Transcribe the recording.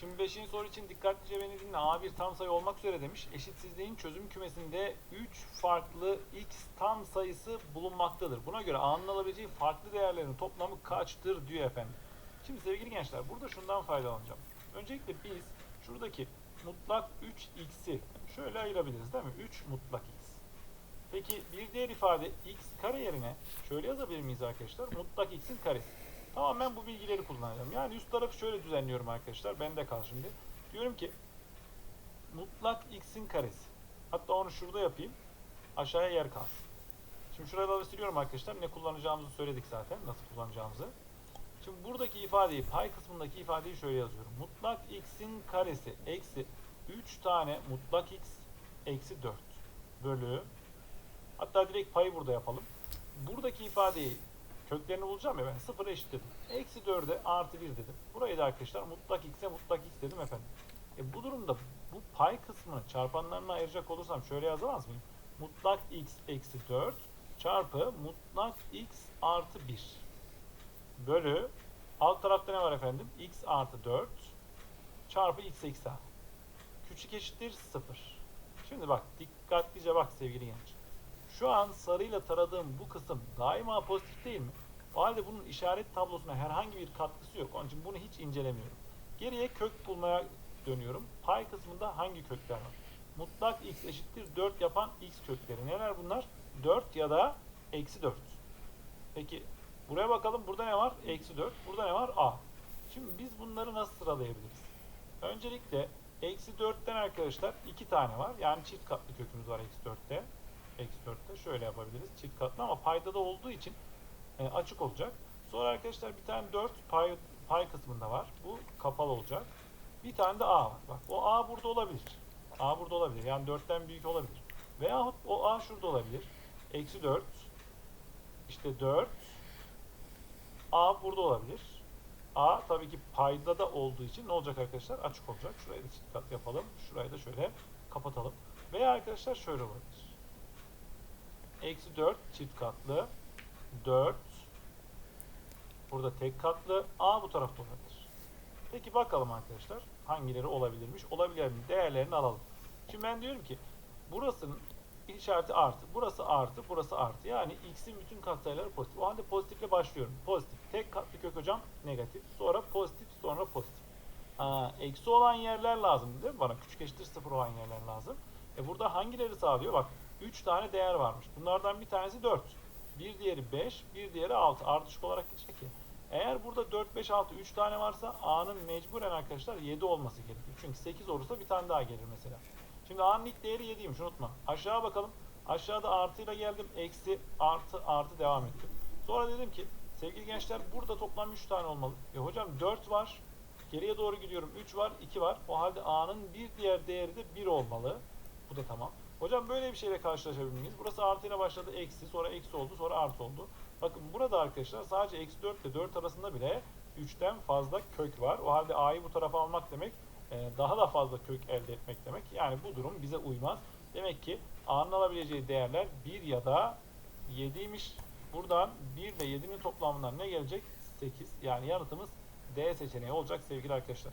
Şimdi 5. soru için dikkatlice beni dinle. A1 tam sayı olmak üzere demiş. Eşitsizliğin çözüm kümesinde 3 farklı x tam sayısı bulunmaktadır. Buna göre A'nın alabileceği farklı değerlerin toplamı kaçtır diyor efendim. Şimdi sevgili gençler burada şundan faydalanacağım. Öncelikle biz şuradaki mutlak 3x'i şöyle ayırabiliriz değil mi? 3 mutlak x. Peki bir diğer ifade x kare yerine şöyle yazabilir miyiz arkadaşlar? Mutlak x'in karesi. Tamam ben bu bilgileri kullanacağım. Yani üst tarafı şöyle düzenliyorum arkadaşlar. Bende kal şimdi. Diyorum ki mutlak x'in karesi. Hatta onu şurada yapayım. Aşağıya yer kalsın. Şimdi şurada da siliyorum arkadaşlar. Ne kullanacağımızı söyledik zaten. Nasıl kullanacağımızı. Şimdi buradaki ifadeyi, pay kısmındaki ifadeyi şöyle yazıyorum. Mutlak x'in karesi eksi 3 tane mutlak x eksi 4 bölü hatta direkt payı burada yapalım. Buradaki ifadeyi köklerini bulacağım ya ben sıfıra eşitledim. Eksi 4'e artı 1 dedim. Burayı da arkadaşlar mutlak x'e mutlak x dedim efendim. E bu durumda bu pay kısmını çarpanlarına ayıracak olursam şöyle yazamaz mıyım? Mutlak x eksi 4 çarpı mutlak x artı 1 bölü alt tarafta ne var efendim? x artı 4 çarpı x eksi a. Küçük eşittir 0. Şimdi bak dikkatlice bak sevgili genç. Şu an sarıyla taradığım bu kısım daima pozitif değil mi? O halde bunun işaret tablosuna herhangi bir katkısı yok. Onun için bunu hiç incelemiyorum. Geriye kök bulmaya dönüyorum. Pay kısmında hangi kökler var? Mutlak x eşittir 4 yapan x kökleri. Neler bunlar? 4 ya da eksi 4. Peki buraya bakalım. Burada ne var? Eksi 4. Burada ne var? A. Şimdi biz bunları nasıl sıralayabiliriz? Öncelikle eksi 4'ten arkadaşlar 2 tane var. Yani çift katlı kökümüz var eksi 4'te. 4'te şöyle yapabiliriz. Çift katlı ama paydada olduğu için e, açık olacak. Sonra arkadaşlar bir tane 4 pay, pay kısmında var. Bu kapalı olacak. Bir tane de A var. Bak o A burada olabilir. A burada olabilir. Yani 4'ten büyük olabilir. Veyahut o A şurada olabilir. Eksi 4 işte 4 A burada olabilir. A tabii ki payda da olduğu için ne olacak arkadaşlar? Açık olacak. Şurayı da çift kat yapalım. Şurayı da şöyle kapatalım. Veya arkadaşlar şöyle olabilir. Eksi 4 çift katlı. 4 burada tek katlı. A bu tarafta olabilir. Peki bakalım arkadaşlar hangileri olabilirmiş. Olabilir mi? Değerlerini alalım. Şimdi ben diyorum ki burasının işareti artı. Burası artı, burası artı. Yani x'in bütün katsayıları pozitif. O halde pozitifle başlıyorum. Pozitif. Tek katlı kök hocam negatif. Sonra pozitif, sonra pozitif. Aa, eksi olan yerler lazım değil mi bana? Küçük eşittir sıfır olan yerler lazım. E burada hangileri sağlıyor? Bak 3 tane değer varmış. Bunlardan bir tanesi 4. Bir diğeri 5, bir diğeri 6. Ardışık olarak geçecek ya. Eğer burada 4, 5, 6, 3 tane varsa A'nın mecburen arkadaşlar 7 olması gerekiyor. Çünkü 8 olursa bir tane daha gelir mesela. Şimdi A'nın ilk değeri 7'ymiş unutma. Aşağı bakalım. Aşağıda artıyla geldim. Eksi, artı, artı devam ettim. Sonra dedim ki sevgili gençler burada toplam 3 tane olmalı. E hocam 4 var. Geriye doğru gidiyorum. 3 var, 2 var. O halde A'nın bir diğer değeri de 1 olmalı. Bu da tamam. Hocam böyle bir şeyle karşılaşabilir miyiz? Burası artıyla başladı. Eksi, sonra eksi oldu, sonra artı oldu. Bakın burada arkadaşlar sadece eksi 4 ile 4 arasında bile 3'ten fazla kök var. O halde A'yı bu tarafa almak demek e, daha da fazla kök elde etmek demek. Yani bu durum bize uymaz. Demek ki A'nın alabileceği değerler 1 ya da 7'ymiş. Buradan 1 ile 7'nin toplamından ne gelecek? 8. Yani yanıtımız D seçeneği olacak sevgili arkadaşlar.